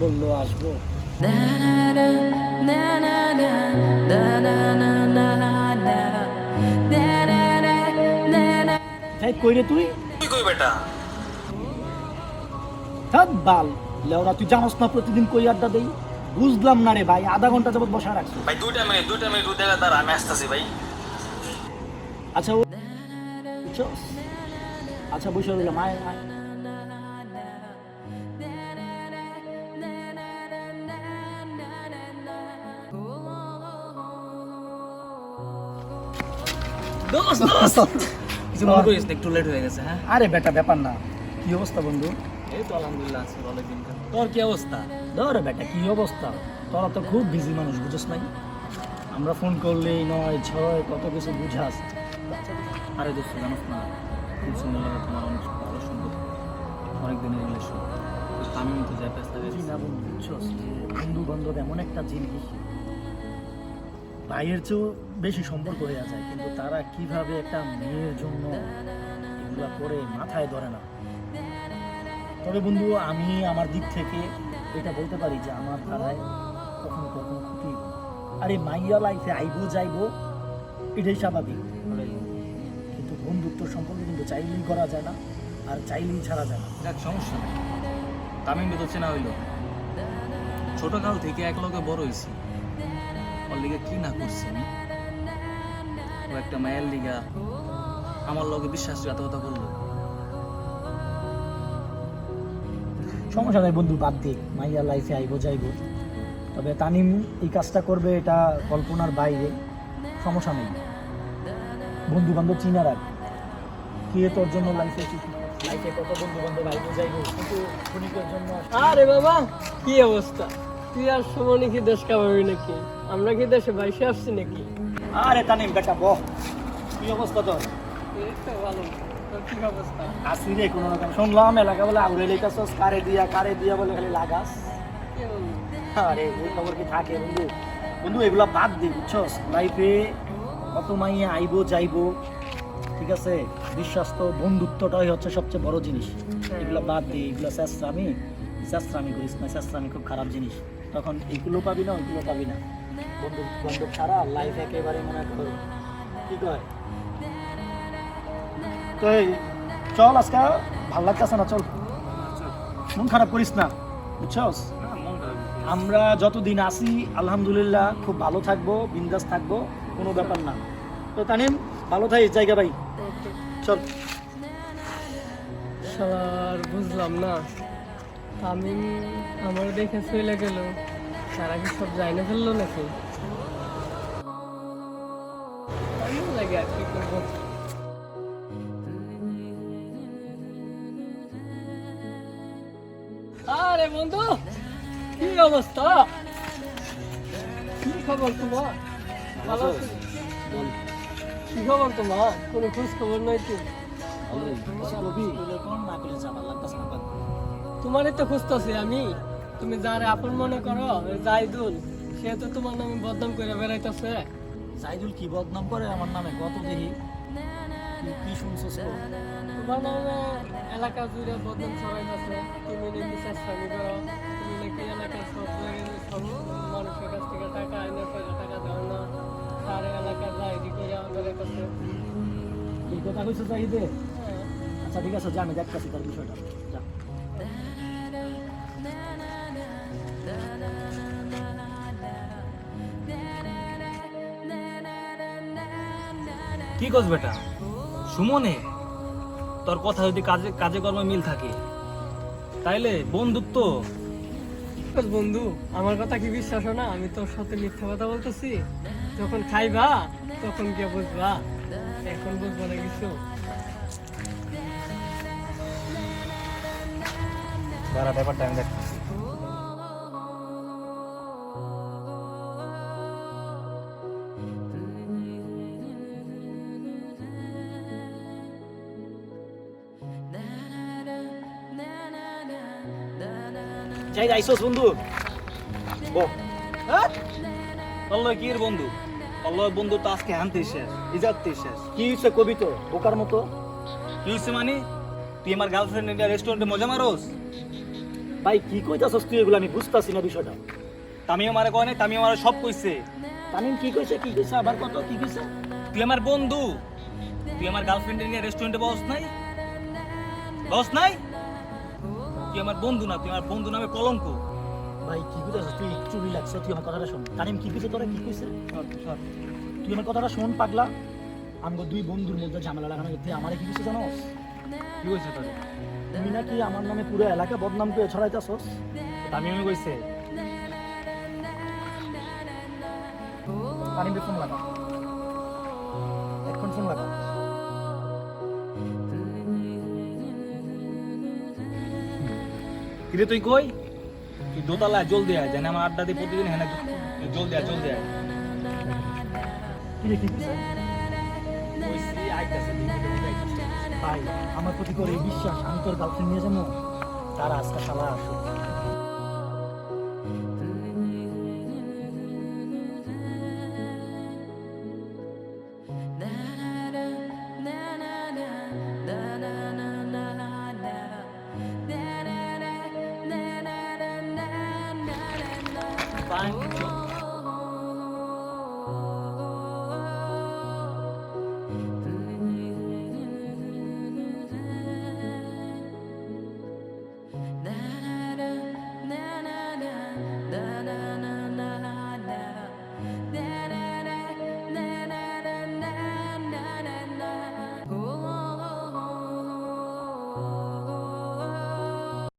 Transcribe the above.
বলল আসব তাই কইরে তুই তুই কই বেটা থাক বাল লেওরা তুই জানোস না প্রতিদিন কই আড্ডা দেই বুঝলাম না রে ভাই আধা ঘণ্টা যাবত বসা রাখছো ভাই দুইটা মিনিট দুইটা মিনিট উঠে তার আমি আসতেছি ভাই আচ্ছা? আচ্ছা বসে রইলাম আয় আয় দোস্ত দোস্ত। কিছু মনে করিস একটু লেট হয়ে গেছে হ্যাঁ? আরে বেটা ব্যাপার না। কি অবস্থা বন্ধু? এই তো আলহামদুলিল্লাহ আছি ভালো দিন তোর কি অবস্থা? ধরে বেটা কি অবস্থা? তোরা তো খুব বিজি মানুষ বুঝছ নাই? আমরা ফোন করলেই নয় ছয় কত কিছু বুঝাস। আরে দোস্ত জানোস না খুব সুন্দর লাগে তোমার অনেক ভালো সুন্দর অনেক দিনের রিলেশন আমি তো যাই না বন্ধু বুঝছস বন্ধু বান্ধব এমন একটা জিনিস। ভাইয়ের চেয়েও বেশি সম্পর্ক হয়ে যায় কিন্তু তারা কীভাবে একটা মেয়ের জন্য এগুলা করে মাথায় ধরে না। তবে বন্ধু, আমি আমার দিক থেকে এটা বলতে পারি যে আমার ধারায় কখনো কখনো ক্ষতি আরে মাইয়া লাইফে আইবো যাইবো, এটাই স্বাভাবিক। কিন্তু বন্ধুত্ব সম্পর্ক কিন্তু চাইলেই করা যায় না, আর চাইলেই ছাড়া যায় না। দেখ, সমস্যা নেই। তামিম তো চেনা হইল। ছোটকাল থেকে এক লগে বড় হইছি। ওর লিগে কি না করছি আমি ও একটা মায়ের লিগা। আমার লগে বিশ্বাসঘাতকতা করল। সমস্যা নাই বন্ধু বাদ দিক মাইয়া লাইফে আইবো যাইবো। তবে তানিম এই কাজটা করবে এটা কল্পনার বাইরে। সমস্যা নেই। বন্ধু বান্ধব চিনা রাখ। কে তোর জন্য লাইফে লাইফে কত বন্ধু বান্ধব আইবো যাইবো কিন্তু জন্য আরে বাবা কি অবস্থা? তুই আর সুমনি কি দেশ কামাবি নাকি? আমরা কি দেশে বাইশে আসছি নাকি? আরে তানিম বেটা বহ। কি অবস্থা তোর? এই তো ভালো। তোর কি অবস্থা? আসি রে কোনো রকম। শুনলাম এলাকা বলে আউরে লেখাছস কারে দিয়া কারে দিয়া বলে খালি লাগাস। আরে ওই খবর কি থাকে বন্ধু? বন্ধু এগুলা বাদ দি বুঝছস? লাইফে কত মাইয়া আইবো যাইবো ঠিক আছে? বিশ্বাস তো বন্ধুত্বটাই হচ্ছে সবচেয়ে বড় জিনিস। এগুলা বাদ দি এগুলা চেষ্টামি চেষ্টামি করিস না চেষ্টামি খুব খারাপ জিনিস। তখন এগুলো পাবি না ওইগুলো পাবি না। বন্ধু বান্ধব ছাড়া লাইফ একেবারে মনে কর কি কয়? তো চল আজকে ভালো লাগতেছে না চল। মন খারাপ করিস না বুঝছস? আমরা যতদিন আসি আলহামদুলিল্লাহ খুব ভালো থাকব বিন্দাস থাকব কোনো ব্যাপার না। তো তানিম ভালো থাকিস জায়গা ভাই। চল। বুঝলাম না। তামিম আমার দেখে চলে গেল। তারা কি সব জাইনে ফেলল নাকি? লাগে আর কি করব? আরে বন্ধু কি অবস্থা? কি খবর তোমার? ভালো কি খবর তোমার? কোনো খোঁজ খবর নাই তো? তোমারই তো খুঁজতেছি আমি। তুমি যারে আপন মনে করো জাইদুল সে তো তোমার নামে বদনাম করে বেড়াইতেছে। সাইদুল কি বদনাম করে? আমার নামে কত দেখি কি- শুনছস? তোমার নামে এলাকা জুড়ে বদনাম ছড়াইতেছে। তুমি নাকি চেষ্টামি করো তুমি নাকি এলাকার সব মানুষের কাছ থেকে টাকা আইনে করে টাকা দাও না সারে এলাকা যাইদি করে বেড়াইতেছে এই কথা কইছো চাহিদে আচ্ছা ঠিক আছে যা আমি দেখতেছি তার বিষয়টা। যা। কি করছ বেটা? সুমনে, তোর কথা যদি কাজে কাজে কর্মে মিল থাকে, তাইলে বন্ধুত্ব। বন্ধু, আমার কথা কি বিশ্বাস না? আমি তোর সাথে মিথ্যা কথা বলতেছি। যখন খাইবা, তখন কে বুঝবা। এখন বুঝব না কিছু। যারা ব্যাপারটা আমি আইসোস বন্ধু। হ্যাঁ? তোর বন্ধু। তোর বন্ধু কবি তো? বোকার মতো। মানে? তুই আমার গার্লফ্রেন্ড রেস্টুরেন্টে মজা মারোস? ভাই কি কইতাছস তুই এগুলো? আমি বুঝতাছি না বিষয়টা। তামিও মারে কয় নাই? তামিও মারে সব কইছে। তামিম কি কইছে কি কইছে আবার কত কি কইছে? তুই আমার বন্ধু। তুই আমার গার্লফ্রেন্ড নিয়ে রেস্টুরেন্টে বস নাই? বস নাই? তুই আমার বন্ধু না তুই আমার বন্ধু নামে কলঙ্ক। ভাই কি কইতাছস তুই? একটু রিল্যাক্স তুই আমার কথাটা শোন। তামিম কি কইছে তোরা কি কইছে? তুই আমার কথাটা শোন পাগলা। আমগো দুই বন্ধুর মধ্যে ঝামেলা লাগানো তুই আমারে কি কইছে জানোস? কি কইছে তোরে তুমি নাকি আমার নামে পুরো এলাকা বদনাম করে ছড়াইতাছস? তামিও কইছে। তামিমকে ফোন লাগা। এখন ফোন লাগা। কিরে তুই কই? তুই দোতলায় জলদি আয় জানি আমার আড্ডা দিয়ে প্রতিদিন হ্যাঁ জলদি আয় জলদি আয়। কি রে, কি কইছে কইছি আইতাছে ভাই আমার প্রতি করে বিশ্বাস আমি তোর গার্লফ্রেন্ড নিয়ে যাব? তার আজকে সালা আসো